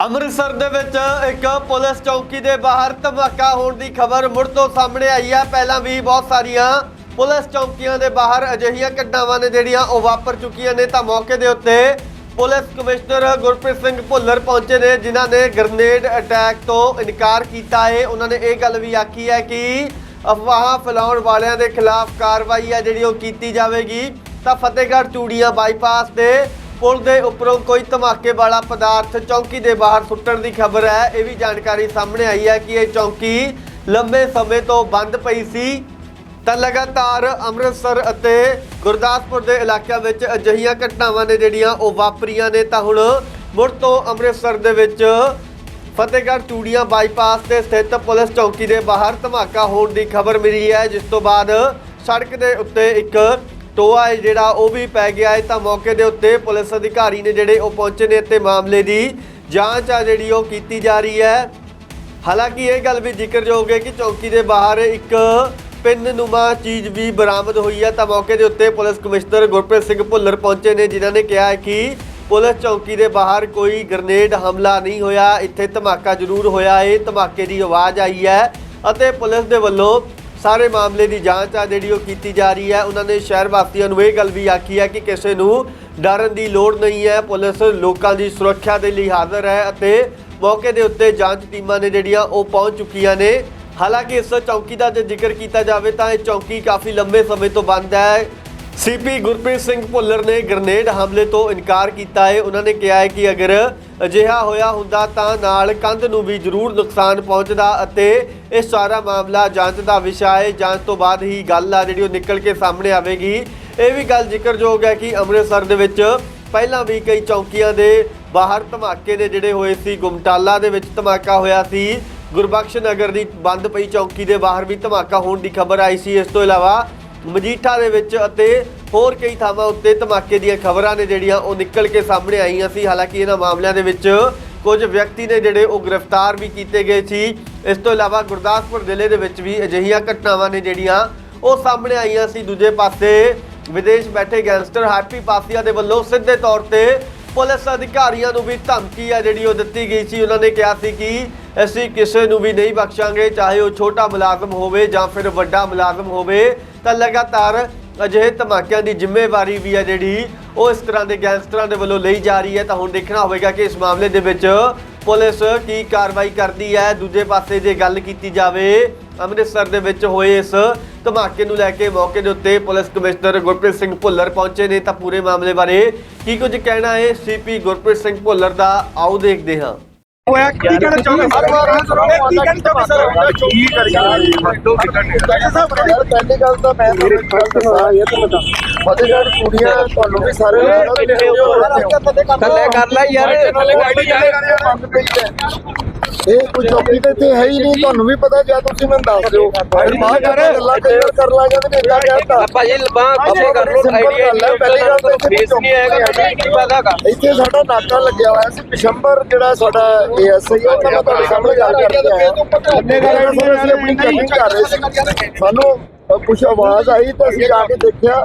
ਅੰਮ੍ਰਿਤਸਰ ਦੇ ਵਿੱਚ ਇੱਕ ਪੁਲਿਸ ਚੌਕੀ ਦੇ ਬਾਹਰ ਧਮਾਕਾ ਹੋਣ ਦੀ ਖਬਰ ਮੁੜ ਤੋਂ ਸਾਹਮਣੇ ਆਈ ਹੈ ਪਹਿਲਾਂ ਵੀ ਬਹੁਤ ਸਾਰੀਆਂ ਪੁਲਿਸ ਚੌਕੀਆਂ ਦੇ ਬਾਹਰ ਅਜਿਹੀਆਂ ਘਟਨਾਵਾਂ ਨੇ ਜਿਹੜੀਆਂ ਉਹ ਵਾਪਰ ਚੁੱਕੀਆਂ ਨੇ। ਤਾਂ ਮੌਕੇ ਦੇ ਉੱਤੇ ਪੁਲਿਸ ਕਮਿਸ਼ਨਰ ਗੁਰਪ੍ਰੀਤ ਸਿੰਘ ਭੁੱਲਰ ਪਹੁੰਚੇ ਨੇ, ਜਿਨ੍ਹਾਂ ਨੇ ਗ੍ਰਨੇਡ ਅਟੈਕ ਤੋਂ ਇਨਕਾਰ ਕੀਤਾ ਹੈ ਉਹਨਾਂ ਨੇ ਇਹ ਗੱਲ ਵੀ ਆਖੀ ਹੈ ਕਿ ਅਫਵਾਹਾਂ ਫੈਲਾਉਣ ਵਾਲਿਆਂ ਦੇ ਖਿਲਾਫ ਕਾਰਵਾਈ ਹੈ ਜਿਹੜੀ ਉਹ ਕੀਤੀ ਜਾਵੇਗੀ। ਤਾਂ ਫਤਿਹਗੜ੍ਹ ਚੂੜੀਆਂ ਬਾਈਪਾਸ ਤੇ ਪੁਲ ਦੇ ਉੱਪਰੋਂ ਕੋਈ ਧਮਾਕੇ ਵਾਲਾ ਪਦਾਰਥ ਚੌਂਕੀ ਦੇ ਬਾਹਰ ਸੁੱਟਣ ਦੀ ਖਬਰ ਹੈ। ਇਹ ਵੀ ਜਾਣਕਾਰੀ ਸਾਹਮਣੇ ਆਈ ਹੈ ਕਿ ਇਹ ਚੌਂਕੀ ਲੰਬੇ ਸਮੇਂ ਤੋਂ ਬੰਦ ਪਈ ਸੀ। ਤਾਂ ਲਗਾਤਾਰ ਅੰਮ੍ਰਿਤਸਰ ਅਤੇ ਗੁਰਦਾਸਪੁਰ ਦੇ ਇਲਾਕਿਆਂ ਵਿੱਚ ਅਜਿਹੀਆਂ ਘਟਨਾਵਾਂ ਨੇ ਜਿਹੜੀਆਂ ਉਹ ਵਾਪਰੀਆਂ ਨੇ। ਤਾਂ ਹੁਣ ਮੁੜ ਤੋਂ ਅੰਮ੍ਰਿਤਸਰ ਦੇ ਵਿੱਚ ਫਤਿਹਗੜ੍ਹ ਚੂੜੀਆਂ ਬਾਈਪਾਸ ਤੇ ਸਥਿਤ ਪੁਲਿਸ ਚੌਕੀ ਦੇ ਬਾਹਰ ਧਮਾਕਾ ਹੋਣ ਦੀ ਖਬਰ ਮਿਲੀ ਹੈ। ਜਿਸ ਤੋਂ ਬਾਅਦ ਸੜਕ ਦੇ ਉੱਤੇ ਇੱਕ ਟੋਆ ਹੈ ਜਿਹੜਾ ਉਹ ਵੀ ਪੈ ਗਿਆ ਹੈ। ਤਾਂ ਮੌਕੇ ਦੇ ਉੱਤੇ ਪੁਲਿਸ ਅਧਿਕਾਰੀ ਨੇ ਜਿਹੜੇ ਉਹ ਪਹੁੰਚੇ ਨੇ ਤੇ ਮਾਮਲੇ ਦੀ ਜਾਂਚ ਆ ਜਿਹੜੀ ਉਹ ਕੀਤੀ ਜਾ ਰਹੀ ਹੈ। ਹਾਲਾਂਕਿ ਇਹ ਗੱਲ ਵੀ ਜ਼ਿਕਰਯੋਗ ਹੈ ਕਿ ਚੌਕੀ ਦੇ ਬਾਹਰ ਇੱਕ ਪਿੰਨ ਨੁਮਾ ਚੀਜ਼ ਵੀ ਬਰਾਮਦ ਹੋਈ ਹੈ। ਤਾਂ ਮੌਕੇ ਦੇ ਉੱਤੇ ਪੁਲਿਸ ਕਮਿਸ਼ਨਰ ਗੁਰਪ੍ਰੀਤ ਸਿੰਘ ਭੁੱਲਰ ਪਹੁੰਚੇ ਨੇ, ਜਿਨ੍ਹਾਂ ਨੇ ਕਿਹਾ ਹੈ ਕਿ ਪੁਲਿਸ ਚੌਕੀ ਦੇ ਬਾਹਰ ਕੋਈ ਗ੍ਰਨੇਡ ਹਮਲਾ ਨਹੀਂ ਹੋਇਆ। ਇੱਥੇ ਧਮਾਕਾ ਜ਼ਰੂਰ ਹੋਇਆ ਏ ਧਮਾਕੇ ਦੀ ਆਵਾਜ਼ ਆਈ ਹੈ ਅਤੇ ਪੁਲਿਸ ਦੇ ਵੱਲੋਂ ਸਾਰੇ ਮਾਮਲੇ ਦੀ ਜਾਂਚ ਆ ਜਿਹੜੀ ਉਹ ਕੀਤੀ ਜਾ ਰਹੀ ਹੈ। ਉਹਨਾਂ ਨੇ ਸ਼ਹਿਰ ਵਾਸੀਆਂ ਨੂੰ ਇਹ ਗੱਲ ਵੀ ਆਖੀ ਹੈ ਕਿ ਕਿਸੇ ਨੂੰ ਡਰਨ ਦੀ ਲੋੜ ਨਹੀਂ ਹੈ। ਪੁਲਿਸ ਲੋਕਾਂ ਦੀ ਸੁਰੱਖਿਆ ਦੇ ਲਈ ਹਾਜ਼ਰ ਹੈ ਅਤੇ ਮੌਕੇ ਦੇ ਉੱਤੇ ਜਾਂਚ ਟੀਮਾਂ ਨੇ ਜਿਹੜੀਆਂ ਉਹ ਪਹੁੰਚ ਚੁੱਕੀਆਂ ਨੇ। ਹਾਲਾਂਕਿ ਇਸ ਚੌਕੀ ਦਾ ਜੇ ਜ਼ਿਕਰ ਕੀਤਾ ਜਾਵੇ ਤਾਂ ਇਹ ਚੌਕੀ ਕਾਫੀ ਲੰਬੇ ਸਮੇਂ ਤੋਂ ਬੰਦ ਹੈ। ਸੀਪੀ ਗੁਰਪ੍ਰੀਤ ਸਿੰਘ ਭੁੱਲਰ ਨੇ ਗ੍ਰਨੇਡ ਹਮਲੇ ਤੋਂ ਇਨਕਾਰ ਕੀਤਾ ਹੈ। ਉਹਨਾਂ ਨੇ ਕਿਹਾ ਹੈ ਕਿ ਅਗਰ ਅਜਿਹਾ ਹੋਇਆ ਹੁੰਦਾ ਤਾਂ ਨਾਲ ਕੰਧ ਨੂੰ ਵੀ ਜ਼ਰੂਰ ਨੁਕਸਾਨ ਪਹੁੰਚਦਾ ਅਤੇ ਇਹ ਸਾਰਾ ਮਾਮਲਾ ਜਾਂਚ ਦਾ ਵਿਸ਼ਾ ਹੈ। ਜਾਂਚ ਤੋਂ ਬਾਅਦ ਹੀ ਗੱਲ ਆ ਜਿਹੜੀ ਉਹ ਨਿਕਲ ਕੇ ਸਾਹਮਣੇ ਆਵੇਗੀ। ਇਹ ਵੀ ਗੱਲ ਜ਼ਿਕਰਯੋਗ ਹੈ ਕਿ ਅੰਮ੍ਰਿਤਸਰ ਦੇ ਵਿੱਚ ਪਹਿਲਾਂ ਵੀ ਕਈ ਚੌਕੀਆਂ ਦੇ ਬਾਹਰ ਧਮਾਕੇ ਦੇ ਜਿਹੜੇ ਹੋਏ ਸੀ, ਗੁਮਟਾਲਾ ਦੇ ਵਿੱਚ ਧਮਾਕਾ ਹੋਇਆ ਸੀ। ਗੁਰਬਖਸ਼ ਨਗਰ ਦੀ ਬੰਦ ਪਈ ਚੌਕੀ ਦੇ ਬਾਹਰ ਵੀ ਧਮਾਕਾ ਹੋਣ ਦੀ ਖਬਰ ਆਈ ਸੀ। ਇਸ ਤੋਂ ਇਲਾਵਾ ਮਜੀਠਾ ਦੇ ਵਿੱਚ ਅਤੇ ਹੋਰ ਕਈ ਥਾਵਾਂ ਉੱਤੇ ਧਮਾਕੇ ਦੀਆਂ ਖਬਰਾਂ ਨੇ ਜਿਹੜੀਆਂ ਉਹ ਨਿਕਲ ਕੇ ਸਾਹਮਣੇ ਆਈਆਂ ਸੀ। ਹਾਲਾਂਕਿ ਇਹਨਾਂ ਮਾਮਲਿਆਂ ਦੇ ਵਿੱਚ ਕੁਝ ਵਿਅਕਤੀ ਨੇ ਜਿਹੜੇ ਉਹ ਗ੍ਰਿਫਤਾਰ ਵੀ ਕੀਤੇ ਗਏ ਸੀ। ਇਸ ਤੋਂ ਇਲਾਵਾ ਗੁਰਦਾਸਪੁਰ ਜ਼ਿਲ੍ਹੇ ਦੇ ਵਿੱਚ ਵੀ ਅਜਿਹੀਆਂ ਘਟਨਾਵਾਂ ਨੇ ਜਿਹੜੀਆਂ ਉਹ ਸਾਹਮਣੇ ਆਈਆਂ ਸੀ। ਦੂਜੇ ਪਾਸੇ ਵਿਦੇਸ਼ ਬੈਠੇ ਗੈਂਗਸਟਰ ਹੈਪੀ ਪਾਸੀਆ ਦੇ ਵੱਲੋਂ ਸਿੱਧੇ ਤੌਰ ਤੇ ਪੁਲਿਸ ਅਧਿਕਾਰੀਆਂ ਨੂੰ ਵੀ ਧਮਕੀ ਆ ਜਿਹੜੀ ਉਹ ਦਿੱਤੀ ਗਈ ਸੀ। ਉਹਨਾਂ ਨੇ ਕਿਹਾ ਸੀ ਕਿ ਅਸੀਂ ਕਿਸੇ ਨੂੰ ਵੀ ਨਹੀਂ ਬਖਸ਼ਾਂਗੇ, ਚਾਹੇ ਉਹ ਛੋਟਾ ਮੁਲਾਜ਼ਮ ਹੋਵੇ ਜਾਂ ਫਿਰ ਵੱਡਾ ਮੁਲਾਜ਼ਮ ਹੋਵੇ। ਤਾਂ ਲਗਾਤਾਰ ਅਜਿਹੇ ਧਮਾਕਿਆਂ ਦੀ ਜ਼ਿੰਮੇਵਾਰੀ ਵੀ ਹੈ ਜਿਹੜੀ ਉਹ ਇਸ ਤਰ੍ਹਾਂ ਦੇ ਗੈਂਗਸਟਰਾਂ ਦੇ ਵੱਲੋਂ ਲਈ ਜਾ ਰਹੀ ਹੈ। ਤਾਂ ਹੁਣ ਦੇਖਣਾ ਹੋਵੇਗਾ ਕਿ ਇਸ ਮਾਮਲੇ ਦੇ ਵਿੱਚ ਪੁਲਿਸ ਕੀ ਕਾਰਵਾਈ ਕਰਦੀ ਹੈ। ਦੂਜੇ ਪਾਸੇ ਜੇ ਗੱਲ ਕੀਤੀ ਜਾਵੇ, ਅੰਮ੍ਰਿਤਸਰ ਦੇ ਵਿੱਚ ਹੋਏ ਇਸ ਧਮਾਕੇ ਨੂੰ ਲੈ ਕੇ ਮੌਕੇ ਦੇ ਉੱਤੇ ਪੁਲਿਸ ਕਮਿਸ਼ਨਰ ਗੁਰਪ੍ਰੀਤ ਸਿੰਘ ਭੁੱਲਰ ਪਹੁੰਚੇ ਨੇ। ਤਾਂ ਪੂਰੇ ਮਾਮਲੇ ਬਾਰੇ ਕੀ ਕੁਝ ਕਹਿਣਾ ਹੈ? ਸੀਪੀ ਗੁਰਪ੍ਰੀਤ ਸਿੰਘ ਭੁੱਲਰ ਦਾ ਆਓ ਦੇਖਦੇ ਹਾਂ। ਹੋਇਆ ਕੀ ਕਹਿਣਾ ਚਾਹੁੰਦੇ ਸਰ ਕੀ ਕਹਿਣਾ ਚਾਹੁੰਦੇ ਸਰ? ਕੀ ਕਰੀਏ ਸਾਹਿਬ ਪਹਿਲੀ ਗੱਲ ਤਾਂ ਮੈਂ ਇਹ ਤਾਂ ਬਤਾ ਫਤਿਹਗੜ੍ਹ ਕੁੜੀਆਂ ਤੁਹਾਨੂੰ ਵੀ ਸਾਰੇ ਥੱਲੇ ਕਰ ਲੈ ਯਾਰ। ਇਹ ਕੋਈ ਚੌਕੀ ਤੇ ਇੱਥੇ ਹੈ ਹੀ ਨਹੀਂ ਤੁਹਾਨੂੰ ਵੀ ਪਤਾ ਜਾਂ ਤੁਸੀਂ ਮੈਨੂੰ ਦੱਸ ਦਿਓ। ਫਿਰ ਬਾਅਦ ਵਿੱਚ ਗੱਲਾਂ ਕਲੀਅਰ ਕਰ ਲਾਂਗੇ ਤੇ ਇਦਾਂ ਕਹਿੰਦਾ ਭਾਜੀ ਲਬਾਂ ਪਿੱਛੇ ਕਰ ਲੋ ਆਈਡੀਆ ਪਹਿਲੀ ਗੱਲ ਤਾਂ ਇੱਥੇ ਫੇਸ ਨਹੀਂ ਆਏਗਾ ਕੀ ਪਤਾਗਾ ਇੱਥੇ ਸਾਡਾ ਨਾਕਾ ਲੱਗਿਆ ਹੋਇਆ ਸੀ ਪਿਸ਼ੰਬਰ ਜਿਹੜਾ ਸਾਡਾ ਏਐਸਆਈ ਉਹ ਤਾਂ ਮੈਂ ਤੁਹਾਡੇ ਸਾਹਮਣੇ ਗੱਲ ਕਰਕੇ ਆਇਆ ਅੰਨੇ ਗੱਲ ਅਸੀਂ ਆਪਣੀ ਚੈਕਿੰਗ ਕਰ ਰਹੇ ਸੀ। ਸਾਨੂੰ ਕੁਝ ਆਵਾਜ਼ ਆਈ ਤਾਂ ਅਸੀਂ ਆ ਕੇ ਦੇਖਿਆ।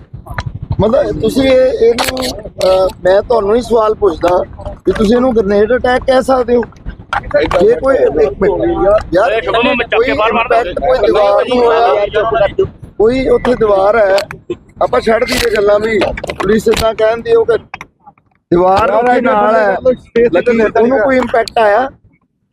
ਮਤਲਬ ਤੁਸੀਂ ਇਹ ਇਹਨੂੰ ਅਹ, ਮੈਂ ਤੁਹਾਨੂੰ ਹੀ ਸਵਾਲ ਪੁੱਛਦਾ ਕਿ ਤੁਸੀਂ ਇਹਨੂੰ ਗ੍ਰਨੇਡ ਅਟੈਕ ਕਹਿ ਸਕਦੇ ਹੋ? ਜੇ ਕੋਈ ਇੱਕ ਮਿੰਟ। ਯਾਰ ਕੋਈ impact ਕੋਈ ਦੀਵਾਰ ਨੂੰ ਹੋਇਆ। ਕੋਈ ਉੱਥੇ ਦੀਵਾਰ ਹੈ। ਆਪਾਂ ਛੱਡ ਦਈਏ ਗੱਲਾਂ ਵੀ। ਪੁਲਿਸ ਇਦਾਂ ਕਹਿੰਦੀ ਉਹ ਕਿ ਦੀਵਾਰ ਉੱਥੇ ਨਾਲ ਹੈ। ਲੇਕਿਨ ਉਹਨੂੰ ਕੋਈ ਇੰਪੈਕਟ ਆਇਆ?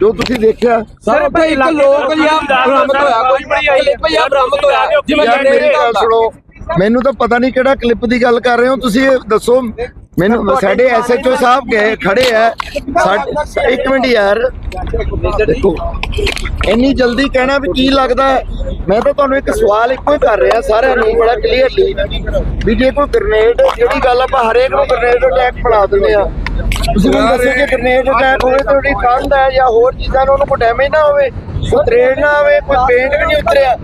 ਜੋ ਤੁਸੀਂ ਦੇਖਿਆ ਸਰ ਉੱਥੇ ਇੱਕ ਲੋਕ ਜਾਂ ਬਰਾਮਦ ਹੋਇਆ ਕੋਈ ਬੜੀ ਆਈ ਇੱਕ ਜਾਂ ਬਰਾਮਦ ਹੋਇਆ। ਜਿਵੇਂ ਮੇਰੀ ਗੱਲ ਸੁਣੋ। ਮੈਨੂੰ ਤਾਂ ਪਤਾ ਨਹੀਂ ਕਿਹੜਾ ਕਲਿੱਪ ਦੀ ਗੱਲ ਕਰ ਰਹੇ ਹੋ ਤੁਸੀਂ ਇਹ ਦੱਸੋ। ਮੈਨੂੰ ਸਾਡੇ ਐਸਐਚਓ ਸਾਹਿਬ ਗਏ ਖੜੇ ਆ। ਸਾਡੇ- ਇੱਕ ਮਿੰਟ ਯਾਰ। ਦੇਖੋ ਇੰਨੀ ਜਲਦੀ ਕਹਿਣਾ ਵੀ ਕੀ ਲੱਗਦਾ? ਮੈਂ ਤਾਂ ਤੁਹਾਨੂੰ ਇੱਕ ਸਵਾਲ ਇੱਕੋ ਹੀ ਕਰ ਰਿਹਾ ਸਾਰਿਆਂ ਨੂੰ ਬੜਾ ਕਲੀਅਰਲੀ ਵੀ ਜੇ ਕੋਈ ਗ੍ਰਨੇਡ ਜਿਹੜੀ ਗੱਲ ਆਪਾਂ ਹਰੇਕ ਨੂੰ ਗ੍ਰਨੇਡ ਅਟੈਕ ਬਣਾ ਦਿੰਦੇ ਆ ਤੁਸੀਂ ਮੈਨੂੰ ਦੱਸੋ ਕਿ ਗ੍ਰਨੇਡ ਅਟੈਕ ਹੋਵੇ ਤਾਂ ਉਹਦੀ ਕੰਧ ਹੈ ਜਾਂ ਹੋਰ ਚੀਜ਼ਾਂ ਨੂੰ ਉਹਨੂੰ ਕੋਈ ਡੈਮੇਜ ਨਾ ਹੋਵੇ ਕੋਈ ਤਰੇੜ ਨਾ ਹੋਵੇ ਕੋਈ ਪੇਂਟ ਵੀ ਨਹੀਂ ਉਤਰਿਆ।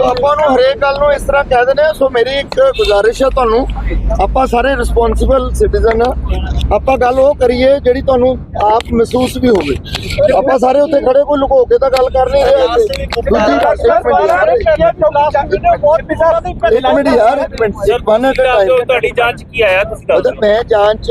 ਆਪਾਂ ਨੂੰ ਹਰੇਕ ਗੱਲ ਨੂੰ ਇਸ ਤਰ੍ਹਾਂ ਕਹਿ ਦਿੰਦੇ ਆ ਸੋ ਮੇਰੀ ਇੱਕ ਗੁਜ਼ਾਰਿਸ਼ ਹੈ ਤੁਹਾਨੂੰ ਆਪਾਂ ਸਾਰੇ ਰਿਸਪੌਂਸਿਬਲ ਸਿਟੀਜ਼ਨ ਆ ਆਪਾਂ ਗੱਲ ਉਹ ਕਰੀਏ ਜਿਹੜੀ ਤੁਹਾਨੂੰ ਆਪ ਮਹਿਸੂਸ ਵੀ ਹੋਵੇ। ਆਪਾਂ ਸਾਰੇ ਉੱਥੇ ਖੜੇ ਕੋਈ ਲੁਕੋ ਕੇ ਤਾਂ ਗੱਲ ਕਰ ਨਹੀਂ ਰਹੇ ਦੂਜੀ ਗੱਲ ਇੱਕ ਮਿੰਟ ਯਾਰ। ਇੱਕ ਯਾਰ ਤੁਹਾਡੀ ਜਾਂਚ ਕੀ ਆਇਆ ਤੁਸੀਂ ਦੱਸੋ ਮੈਂ ਜਾਂਚ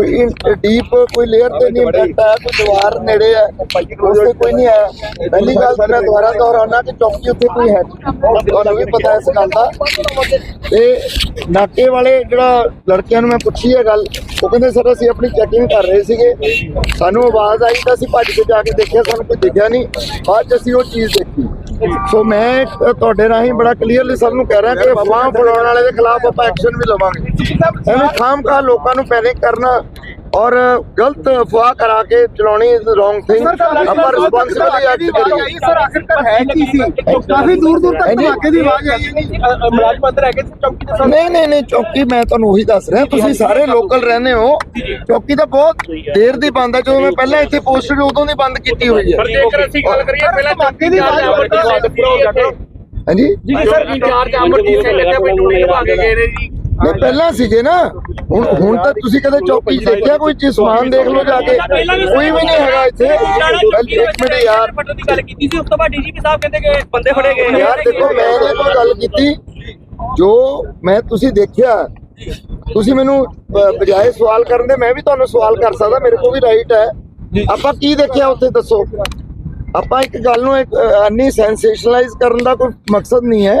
ਕੋਈ ਡੀਪ ਕੋਈ ਲੇਅਰ ਤੇ ਨਹੀਂ ਇੰਪੈਕਟ ਆਇਆ ਕੋਈ ਦੀਵਾਰ ਨੇੜੇ ਹੈ ਉਸ ਕੋਈ ਨਹੀਂ ਆਇਆ ਪਹਿਲੀ ਗੱਲ ਤਾਂ ਮੈਂ ਦੁਬਾਰਾ ਦੁਹਰਾਉਣਾ ਕਿ ਚੌਕੀ ਉੱਥੇ ਕੋਈ ਹੈ ਤੁਹਾਨੂੰ ਵੀ ਪਤਾ ਇਸ ਗੱਲ ਦਾ। ਤੇ ਨਾਕੇ ਵਾਲੇ ਜਿਹੜਾ ਲੜਕਿਆਂ ਨੂੰ ਮੈਂ ਪੁੱਛੀ ਹੈ ਗੱਲ ਉਹ ਕਹਿੰਦੇ ਸਰ ਅਸੀਂ ਆਪਣੀ ਚੈਕਿੰਗ ਕਰ ਰਹੇ ਸੀਗੇ। ਸਾਨੂੰ ਆਵਾਜ਼ ਆਈ ਤਾਂ ਅਸੀਂ ਭੱਜ ਕੇ ਜਾ ਕੇ ਦੇਖਿਆ ਸਾਨੂੰ ਕੋਈ ਦਿਖਿਆ ਨਹੀਂ। ਬਾਅਦ 'ਚ ਅਸੀਂ ਉਹ ਚੀਜ਼ ਦੇਖੀ। ਸੋ ਮੈਂ ਤੁਹਾਡੇ ਰਾਹੀਂ ਬੜਾ ਕਲੀਅਰਲੀ ਸਭ ਨੂੰ ਕਹਿ ਰਿਹਾ ਕਿ ਅਫਵਾਹ ਫੈਲਾਉਣ ਵਾਲੇ ਦੇ ਖਿਲਾਫ ਆਪਾਂ ਐਕਸ਼ਨ ਵੀ ਲਵਾਂਗੇ। ਐਵੇਂ ਖਾਮਖਾ ਲੋਕਾਂ ਨੂੰ ਪੈਨਿਕ ਕਰਨਾ ਔਰ ਗਲਤ ਅਫਵਾਹ ਕਰਾ ਕੇ ਚਲਾਉਣੀ ਇਜ਼ ਰੋਂਗ ਥਿੰਗ ਆਪਾਂ ਰਿਸਪੌਂਸਿਬਲੀ ਐਕਟ ਕਰੀਏ। ਸਰ ਆਖਿਰਕਾਰ ਹੈ ਕੀ ਸੀ? ਕਾਫੀ ਦੂਰ ਦੂਰ ਤੱਕ ਧਮਾਕੇ ਦੀ ਆਵਾਜ਼ ਆਈ ਮੁਲਾਜ਼ਮ ਅੰਦਰ ਹੈਗੇ ਚੌਕੀ ਦੇ ਨਹੀਂ ਨਹੀਂ ਨਹੀਂ ਚੌਕੀ ਮੈਂ ਤੁਹਾਨੂੰ ਉਹੀ ਦੱਸ ਰਿਹਾ। ਤੁਸੀਂ ਸਾਰੇ ਲੋਕਲ ਰਹਿੰਦੇ ਹੋ। ਚੌਕੀ ਤਾਂ ਬਹੁਤ ਦੇਰ ਦੀ ਬੰਦ ਹੈ। ਜਦੋਂ ਮੈਂ ਪਹਿਲਾਂ ਇੱਥੇ ਪੋਸਟਡ ਉਦੋਂ ਦੀ ਬੰਦ ਕੀਤੀ ਹੋਈ ਹੈ। ਜੇਕਰ ਅਸੀਂ ਗੱਲ ਕਰੀਏ ਪਹਿਲਾਂ ਧਮਾਕੇ ਦੀ ਆਵਾਜ਼ ਹਾਂਜੀ। ਜੀ ਸਰ ਇੰਚਾਰਜ ਅਮਰਜੀਤ ਸਿੰਘ ਇੱਥੇ ਕੋਈ ਡਿਊਟੀ ਨਿਭਾ ਕੇ ਗਏ ਨੇ ਜੀ। ਨਹੀਂ ਪਹਿਲਾਂ ਸੀਗੇ ਨਾ, ਹੁਣ ਹੁਣ ਤਾਂ ਤੁਸੀਂ ਕਦੇ ਚੌਕੀ 'ਚ ਦੇਖਿਆ ਕੋਈ ਚੀਜ਼? ਸਮਾਨ ਦੇਖ ਲਓ ਜਾ ਕੇ। ਕੋਈ ਵੀ ਨਹੀਂ ਹੈਗਾ ਇੱਥੇ। ਇੱਕ ਮਿੰਟ ਯਾਰ। ਪੱਟੋ ਦੀ ਗੱਲ ਕੀਤੀ ਸੀ ਉਸ ਤੋਂ ਬਾਅਦ ਡੀਜੀਪੀ ਸਾਹਿਬ ਕਹਿੰਦੇ ਕਿ ਬੰਦੇ ਫੜੇ ਗਏ ਯਾਰ ਦੇਖੋ, ਮੈਂ ਇਹ ਕੋਈ ਗੱਲ ਕੀਤੀ। ਜੋ ਮੈਂ ਤੁਸੀਂ ਦੇਖਿਆ, ਤੁਸੀਂ ਮੈਨੂੰ ਬਜਾਏ ਸਵਾਲ ਕਰਨ ਦੇ, ਮੈਂ ਵੀ ਤੁਹਾਨੂੰ ਸਵਾਲ ਕਰ ਸਕਦਾ, ਮੇਰੇ ਕੋਲ ਵੀ ਰਾਈਟ ਹੈ। ਆਪਾਂ ਕੀ ਦੇਖਿਆ ਉੱਥੇ, ਦੱਸੋ? ਆਪਾਂ ਇੱਕ ਗੱਲ ਨੂੰ ਇੱਕ ਅੰਨੀ ਸੈਂਸੇਸ਼ਨਲਾਈਜ਼ ਕਰਨ ਦਾ ਕੋਈ ਮਕਸਦ ਨਹੀਂ ਹੈ।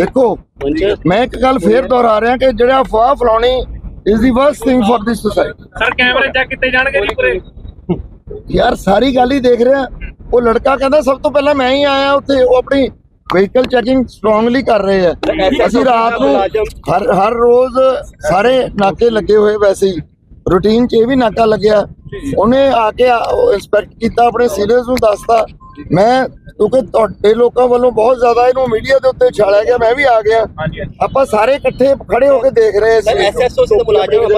ਦੇਖੋ ਮੈਂ ਇੱਕ ਗੱਲ ਫੇਰ ਦੁਹਰਾ ਰਿਹਾ ਕਿ ਜਿਹੜਾ ਅਫਵਾਹ ਫਲਾਉਣੀ is the worst thing for this society sir ਕੈਮਰੇ ਚੈੱਕ ਕੀਤੇ ਜਾਣਗੇ ਜੀ ਪੂਰੇ। ਯਾਰ ਸਾਰੀ ਗੱਲ ਹੀ ਦੇਖ ਰਿਹਾ। ਉਹ ਲੜਕਾ ਕਹਿੰਦਾ ਸਭ ਤੋਂ ਪਹਿਲਾਂ ਮੈਂ ਹੀ ਆਇਆ ਉੱਥੇ ਉਹ ਆਪਣੀ ਵਹੀਕਲ ਚੈਕਿੰਗ ਸਟਰੋਂਗਲੀ ਕਰ ਰਹੇ ਆ। ਅਸੀਂ ਰਾਤ ਨੂੰ ਹਰ ਹਰ ਰੋਜ਼ ਸਾਰੇ ਨਾਕੇ ਲੱਗੇ ਹੋਏ ਵੈਸੇ ਹੀ। ਰੂਟੀਨ 'ਚ ਇਹ ਵੀ ਨਾਕਾ ਲੱਗਿਆ। ਉਹਨੇ ਆ ਕੇ ਇਨਸਪੈਕਟ ਕੀਤਾ ਆਪਣੇ ਸੀਨੀਅਰਸ ਨੂੰ ਦੱਸਤਾ। ਮੈਂ ਕਿਉਂਕਿ ਤੁਹਾਡੇ ਲੋਕਾਂ ਵੱਲੋਂ ਬਹੁਤ ਜ਼ਿਆਦਾ ਇਹਨੂੰ ਮੀਡੀਆ ਦੇ ਉੱਤੇ ਛਾਲਿਆ ਗਿਆ ਮੈਂ ਵੀ ਆ ਗਿਆ। ਆਪਾਂ ਸਾਰੇ ਇਕੱਠੇ ਖੜੇ ਹੋ ਕੇ ਦੇਖ ਰਹੇ ਸੀ। ਐਸਐਸਓ ਸੀ ਮੁਲਾਜ਼ਮ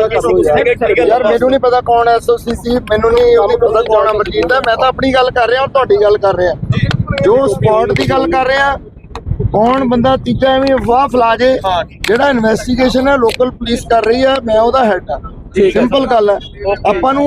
ਯਾਰ ਮੈਨੂੰ ਨਹੀਂ ਪਤਾ ਕੌਣ ਐਸਓਸੀ ਸੀ ਮੈਨੂੰ ਨਹੀਂ ਉਹਦੀ ਪਤਾ ਕੌਣ ਅਮਰਜੀਤ ਦਾ। ਮੈਂ ਤਾਂ ਆਪਣੀ ਗੱਲ ਕਰ ਰਿਹਾ ਔਰ ਤੁਹਾਡੀ ਗੱਲ ਕਰ ਰਿਹਾ। ਜੋ ਸਪੌਟ ਦੀ ਗੱਲ ਕਰ ਰਿਹਾ ਕੌਣ ਬੰਦਾ ਤੀਜਾ ਐਵੇਂ ਅਫਵਾਹ ਫੈਲਾ ਜੇ ਜਿਹੜਾ ਇਨਵੈਸਟੀਗੇਸ਼ਨ ਹੈ ਲੋਕਲ ਪੁਲਿਸ ਕਰ ਰਹੀ ਹੈ ਮੈਂ ਉਹਦਾ ਹੈਡ ਆ ਸਿੰਪਲ ਗੱਲ ਹੈ। ਆਪਾਂ ਨੂੰ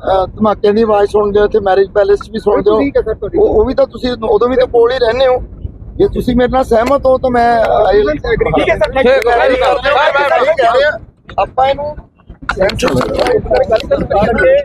ਅਹ, ਧਮਾਕਿਆਂ ਦੀ ਆਵਾਜ਼ ਸੁਣਦੇ ਹੋ ਤੇ ਮੈਰਿਜ ਪੈਲੇਸ ਵੀ ਸੁਣਦੇ ਹੈ। ਉਹ ਵੀ ਤਾਂ ਤੁਸੀਂ ਉਦੋਂ ਵੀ ਤਾਂ ਕੋਲ ਹੀ ਰਹਿੰਦੇ ਹੋ। ਜੇ ਤੁਸੀਂ ਮੇਰੇ ਨਾਲ ਸਹਿਮਤ ਹੋ ਤਾਂ ਮੈਂ ਠੀਕ ਹੈ ਸਰ, ਠੀਕ ਹੈ, very good. ਆਪਾਂ ਇਹਨੂੰ